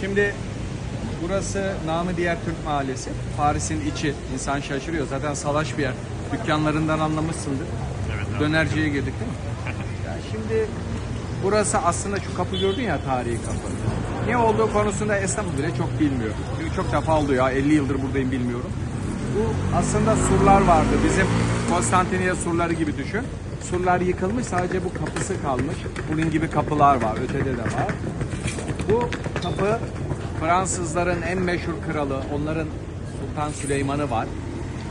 Şimdi burası namı diğer Türk Mahallesi. Paris'in içi. İnsan şaşırıyor. Zaten salaş bir yer. Dükkanlarından anlamışsındır. Evet. Dönerciye girdik değil mi? Yani şimdi burası aslında şu kapı gördün ya tarihi kapı. Ne olduğu konusunda esnaf bile çok bilmiyor. Çünkü çok defa oldu ya 50 yıldır buradayım bilmiyorum. Bu aslında surlar vardı. Bizim Konstantiniye surları gibi düşün. Surlar yıkılmış sadece bu kapısı kalmış. Bunun gibi kapılar var. Ötede de var. Bu kapı Fransızların en meşhur kralı. Onların Sultan Süleyman'ı var.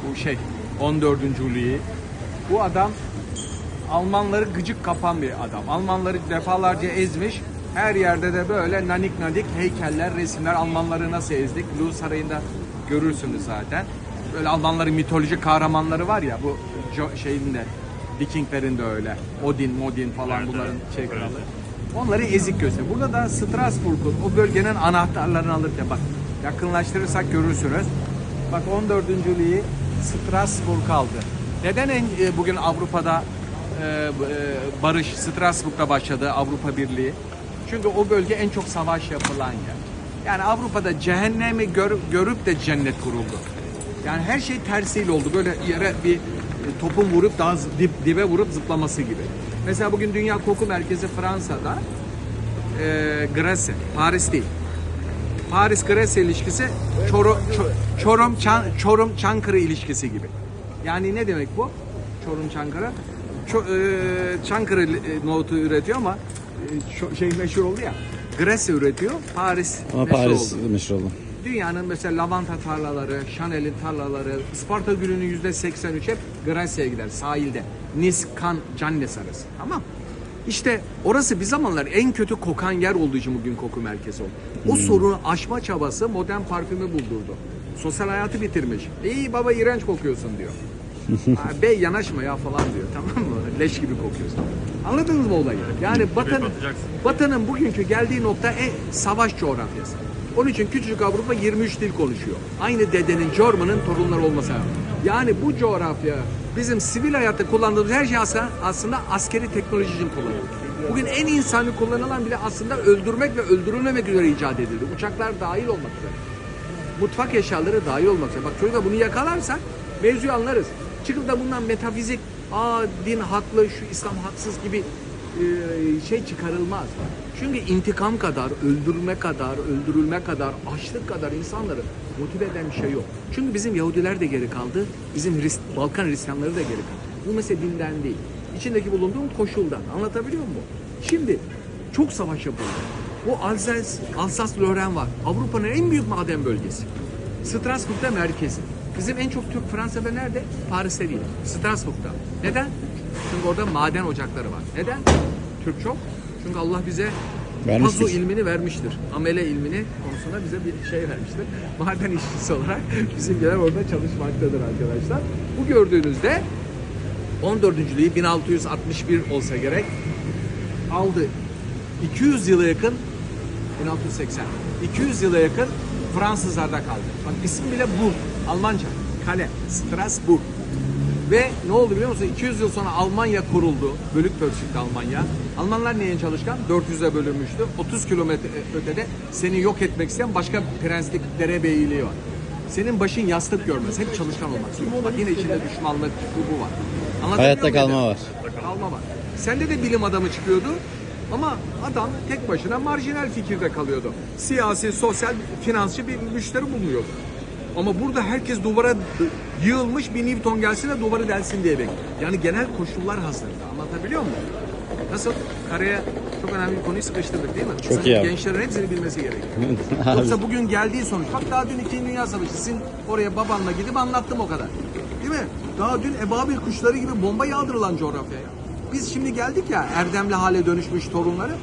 Bu şey 14. Louis. Bu adam Almanları gıcık kapan bir adam. Almanları defalarca ezmiş. Her yerde de böyle nanik nanik heykeller, resimler. Almanları nasıl ezdik? Louvre Sarayı'nda görürsünüz zaten. Böyle Almanların mitolojik kahramanları var ya bu şeyinde Vikinglerin de öyle. Odin, Modin falan bunların şey kralı. Onları ezik gösteriyor. Burada da Strasbourg'un o bölgenin anahtarlarını alırken bak yakınlaştırırsak görürsünüz. Bak 14. Louis Strasbourg aldı. Neden en, e, bugün Avrupa'da e, e, barış Strasbourg'da başladı Avrupa Birliği? Çünkü o bölge en çok savaş yapılan yer. Yani Avrupa'da cehennemi gör- görüp de cennet kuruldu. Yani her şey tersiyle oldu. Böyle yere bir e, topun vurup daha dip, dibe vurup zıplaması gibi. Mesela bugün Dünya Koku Merkezi Fransa'da e, Grasse, Paris değil. Paris Grasse ilişkisi Çorum Ço- Çorum Çan, Çorum Çankırı ilişkisi gibi. Yani ne demek bu? Çorum Çankırı. Ço, e, Çankırı e, nohutu üretiyor ama e, şey meşhur oldu ya. Grasse üretiyor. Paris Ama meşhur Paris oldu. meşhur oldu. Dünyanın mesela lavanta tarlaları, Chanel'in tarlaları, Isparta Gölü'nün yüzde 83 hep Grace'ye gider sahilde. Nice, Cannes, Cannes arası. Tamam. İşte orası bir zamanlar en kötü kokan yer olduğu için bugün koku merkezi oldu. O sorunu aşma çabası modern parfümü buldurdu. Sosyal hayatı bitirmiş. İyi baba iğrenç kokuyorsun diyor. Ha, Bey yanaşma ya falan diyor tamam mı? Leş gibi kokuyorsun. Anladınız mı olayı? Yani Batı'nın. Batı'nın bugünkü geldiği nokta en savaş coğrafyası. Onun için küçücük Avrupa 23 dil konuşuyor. Aynı dedenin, German'ın torunları olmasa. Yani bu coğrafya bizim sivil hayatta kullandığımız her şey aslında, aslında askeri teknoloji için kullanılıyor. Bugün en insani kullanılan bile aslında öldürmek ve öldürülmemek üzere icat edildi. Uçaklar dahil olmak üzere. Mutfak eşyaları dahil olmak üzere. Bak çocuklar bunu yakalarsak mevzuyu anlarız. Çıkıp da bundan metafizik, aa din haklı, şu İslam haksız gibi e, şey çıkarılmaz. Çünkü intikam kadar, öldürme kadar, öldürülme kadar, açlık kadar insanları motive eden bir şey yok. Çünkü bizim Yahudiler de geri kaldı, bizim Hrist Balkan Hristiyanları da geri kaldı. Bu mesele dinden değil. İçindeki bulunduğum koşuldan. Anlatabiliyor muyum? Şimdi çok savaş yapıldı. Bu Alsace, Alsace-Lorraine var. Avrupa'nın en büyük maden bölgesi. Strasbourg'da merkezi. Bizim en çok Türk Fransa'da nerede? Paris'te değil. Strasbourg'da. Neden? Çünkü orada maden ocakları var. Neden? Türk çok. Çünkü Allah bize Vermiştir. pazu ilmini vermiştir. Amele ilmini konusunda bize bir şey vermiştir. Maden işçisi olarak bizimkiler orada çalışmaktadır arkadaşlar. Bu gördüğünüzde 14. Louis 1661 olsa gerek aldı. 200 yıla yakın 1680 200 yıla yakın Fransızlarda kaldı. Bak isim bile bu. Almanca. Kale. Strasbourg. Ve ne oldu biliyor musun? 200 yıl sonra Almanya kuruldu. Bölük pörçüktü Almanya. Almanlar niye çalışkan? 400'e bölünmüştü. 30 kilometre ötede seni yok etmek isteyen başka prenslik derebeyliği var. Senin başın yastık görmez. Hep çalışkan olmak. Bak yine içinde düşmanlık, bu, var. Anlatabiliyor Hayatta muyum kalma var. kalma var. Sende de bilim adamı çıkıyordu ama adam tek başına marjinal fikirde kalıyordu. Siyasi, sosyal, finansçı bir müşteri bulunuyordu. Ama burada herkes duvara yığılmış bir Newton gelsin de duvarı delsin diye bekliyor. Yani genel koşullar hazırdı. Anlatabiliyor muyum? Nasıl? Karaya çok önemli bir konuyu sıkıştırdık değil mi? Çok iyi abi. Gençlerin hepsini bilmesi gerekiyor. Yoksa bugün geldiği sonuç. Bak daha dün 2. Dünya Savaşı. Sizin oraya babanla gidip anlattım o kadar. Değil mi? Daha dün ebabil kuşları gibi bomba yağdırılan coğrafyaya. Biz şimdi geldik ya erdemli hale dönüşmüş torunları.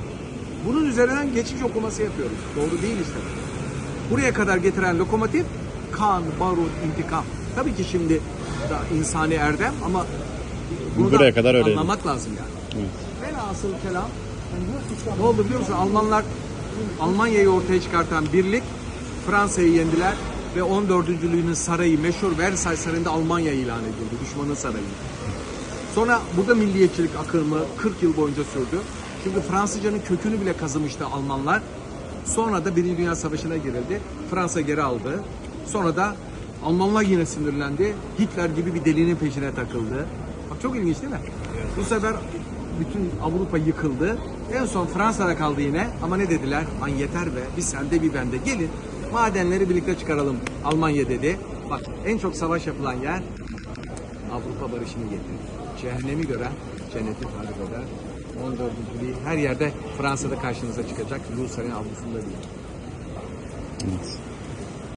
Bunun üzerinden geçiş okuması yapıyoruz. Doğru değil işte. Buraya kadar getiren lokomotif kan, barut, intikam. Tabii ki şimdi da insani erdem ama bunu Buraya da kadar öyleydi. anlamak lazım yani. Velhasıl kelam ne oldu biliyor musun? Almanlar Almanya'yı ortaya çıkartan birlik Fransa'yı yendiler ve 14. Louis'nin sarayı meşhur Versailles Sarayı'nda Almanya ilan edildi. Düşmanın sarayı. Sonra burada milliyetçilik akımı 40 yıl boyunca sürdü. Çünkü Fransızcanın kökünü bile kazımıştı Almanlar. Sonra da Birinci Dünya Savaşı'na girildi. Fransa geri aldı. Sonra da Almanlar yine sinirlendi. Hitler gibi bir delinin peşine takıldı. Bak çok ilginç değil mi? Bu sefer bütün Avrupa yıkıldı. En son Fransa'da kaldı yine. Ama ne dediler? An yeter be. Bir sende bir bende. Gelin madenleri birlikte çıkaralım. Almanya dedi. Bak en çok savaş yapılan yer Avrupa barışını getirir. Cehennemi gören cenneti tarif eder. 14. değil. Her yerde Fransa'da karşınıza çıkacak. Lusar'ın avlusunda değil. Evet.